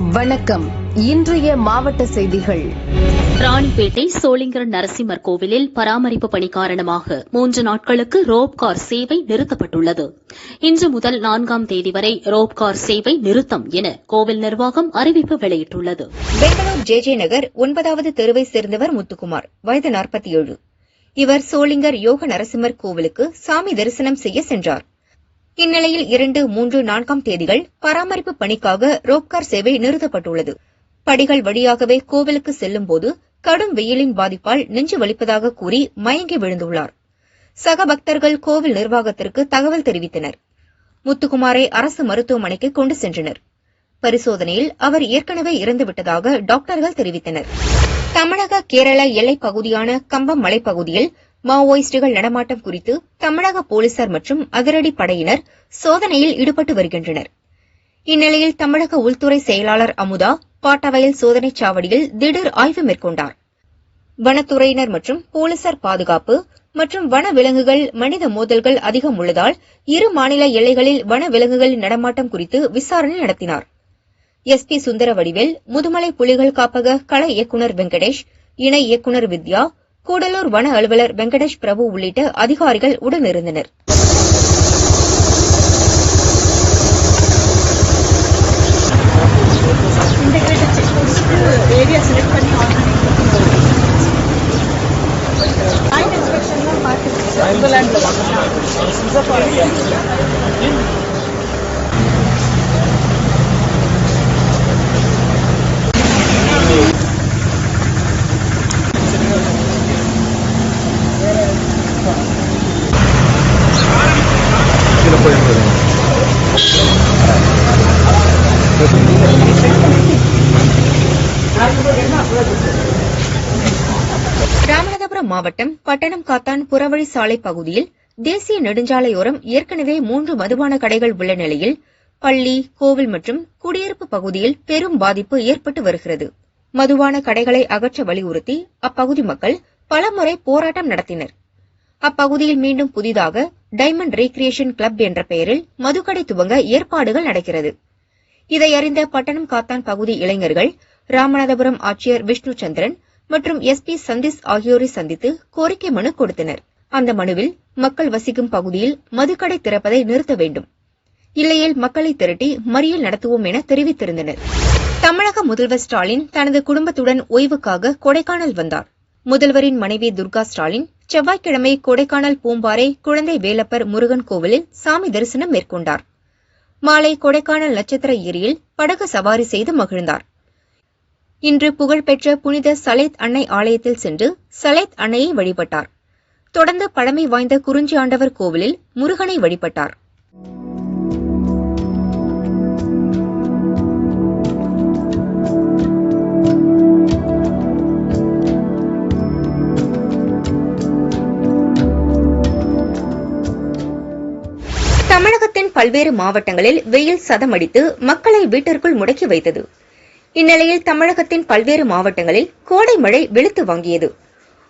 வணக்கம். இன்றைய மாவட்ட செய்திகள். ராணிப்பேட்டை சோளிங்கர் நரசிம்மர் கோவிலில் பராமரிப்பு பணி காரணமாக மூன்று நாட்களுக்கு ரோப் கார் சேவை நிறுத்தப்பட்டுள்ளது. இன்று முதல் நான்காம் தேதி வரை ரோப் கார் சேவை நிறுத்தம் என கோவில் நிர்வாகம் அறிவிப்பு வெளியிட்டுள்ளது. பெங்களூர் ஜே ஜே நகர் ஒன்பதாவது தெருவை சேர்ந்தவர் முத்துக்குமார் வயது நாற்பத்தி ஏழு. இவர் சோளிங்கர் யோக நரசிம்மர் கோவிலுக்கு சாமி தரிசனம் செய்ய சென்றார். இந்நிலையில் இரண்டு மூன்று நான்காம் தேதிகள் பராமரிப்பு பணிக்காக ரோப்கார் சேவை நிறுத்தப்பட்டுள்ளது. படிகள் வழியாகவே கோவிலுக்கு செல்லும்போது கடும் வெயிலின் பாதிப்பால் நெஞ்சு வலிப்பதாக கூறி மயங்கி விழுந்துள்ளார். சக பக்தர்கள் கோவில் நிர்வாகத்திற்கு தகவல் தெரிவித்தனர். முத்துக்குமாரை அரசு மருத்துவமனைக்கு கொண்டு சென்றனர். பரிசோதனையில் அவர் ஏற்கனவே இறந்துவிட்டதாக டாக்டர்கள் தெரிவித்தனர். தமிழக கேரள எல்லைப் பகுதியான கம்பம் மலைப்பகுதியில் மாவோயிஸ்டுகள் நடமாட்டம் குறித்து தமிழக போலீசார் மற்றும் அதிரடி படையினர் சோதனையில் ஈடுபட்டு வருகின்றனர். இந்நிலையில் தமிழக உள்துறை செயலாளர் அமுதா பாட்டவயல் சோதனைச் சாவடியில் திடீர் ஆய்வு மேற்கொண்டார். வனத்துறையினர் மற்றும் போலீசார் பாதுகாப்பு மற்றும் வன விலங்குகள் மனித மோதல்கள் அதிகம் உள்ளதால் இரு மாநில எல்லைகளில் வன விலங்குகளின் நடமாட்டம் குறித்து விசாரணை நடத்தினார். எஸ் பி சுந்தரவடிவேல் முதுமலை புலிகள் காப்பக கள இயக்குநர் வெங்கடேஷ் இணை இயக்குநர் வித்யா கூடலூர் வன அலுவலர் வெங்கடேஷ் பிரபு உள்ளிட்ட அதிகாரிகள் உடனிருந்தனர். மாவட்டம் பட்டணம் காத்தான் புறவழி சாலை பகுதியில் தேசிய நெடுஞ்சாலையோரம் ஏற்கனவே மூன்று மதுபான கடைகள் உள்ள நிலையில் பள்ளி கோவில் மற்றும் குடியிருப்பு பகுதியில் பெரும் பாதிப்பு ஏற்பட்டு வருகிறது. மதுபான கடைகளை அகற்ற வலியுறுத்தி அப்பகுதி மக்கள் பலமுறை போராட்டம் நடத்தினர். அப்பகுதியில் மீண்டும் புதிதாக டைமண்ட் ரீக்ரியேஷன் கிளப் என்ற பெயரில் மதுக்கடை துவங்க ஏற்பாடுகள் நடக்கிறது. இதை அறிந்த பட்டணம் காத்தான் பகுதி இளைஞர்கள் ராமநாதபுரம் ஆட்சியர் விஷ்ணு சந்திரன் மற்றும் எஸ் பி சந்தீஷ் ஆகியோரை சந்தித்து கோரிக்கை மனு கொடுத்தனர். அந்த மனுவில் மக்கள் வசிக்கும் பகுதியில் மதுக்கடை திறப்பதை நிறுத்த வேண்டும். இல்லையேல் மக்களை திரட்டி மறியல் நடத்துவோம் என தெரிவித்திருந்தனர். தமிழக முதல்வர் ஸ்டாலின் தனது குடும்பத்துடன் ஓய்வுக்காக கொடைக்கானல் வந்தார். முதல்வரின் மனைவி துர்கா ஸ்டாலின் செவ்வாய்க்கிழமை கொடைக்கானல் பூம்பாறை குழந்தை வேலப்பர் முருகன் கோவிலில் சாமி தரிசனம் மேற்கொண்டார். மாலை கொடைக்கானல் நட்சத்திர ஏரியில் படகு சவாரி செய்து மகிழ்ந்தார். இன்று புகழ்பெற்ற புனித சலேத் அன்னை ஆலயத்தில் சென்று சலேத் அன்னையை வழிபட்டார். தொடர்ந்து பழமை வாய்ந்த குறிஞ்சி ஆண்டவர் கோவிலில் முருகனை வழிபட்டார். தமிழகத்தின் பல்வேறு மாவட்டங்களில் வெயில் சதமடித்து மக்களை வீட்டிற்குள் முடக்கி வைத்தது. இந்நிலையில் தமிழகத்தின் பல்வேறு மாவட்டங்களில் கோடை மழை வெளுத்து வாங்கியது.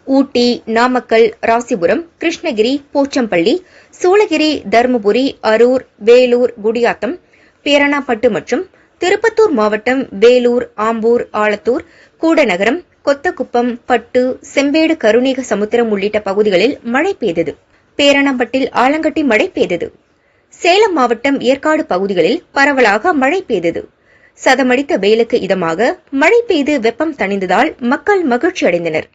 ஊட்டி நாமக்கல் ராசிபுரம் கிருஷ்ணகிரி போச்சம்பள்ளி சூளகிரி தருமபுரி அரூர் வேலூர் குடியாத்தம் பேரணாப்பட்டு மற்றும் திருப்பத்தூர் மாவட்டம் வேலூர் ஆம்பூர் ஆலத்தூர் கூடநகரம் கொத்தகுப்பம் பட்டு செம்பேடு கருணீக சமுத்திரம் உள்ளிட்ட பகுதிகளில் மழை பெய்தது. பேரணாம்பட்டில் ஆலங்கட்டி மழை பெய்தது. சேலம் மாவட்டம் ஏற்காடு பகுதிகளில் பரவலாக மழை பெய்தது. சதமடித்த வெயிலுக்கு இதமாக மழை பெய்து வெப்பம் தணிந்ததால் மக்கள் மகிழ்ச்சி அடைந்தனர்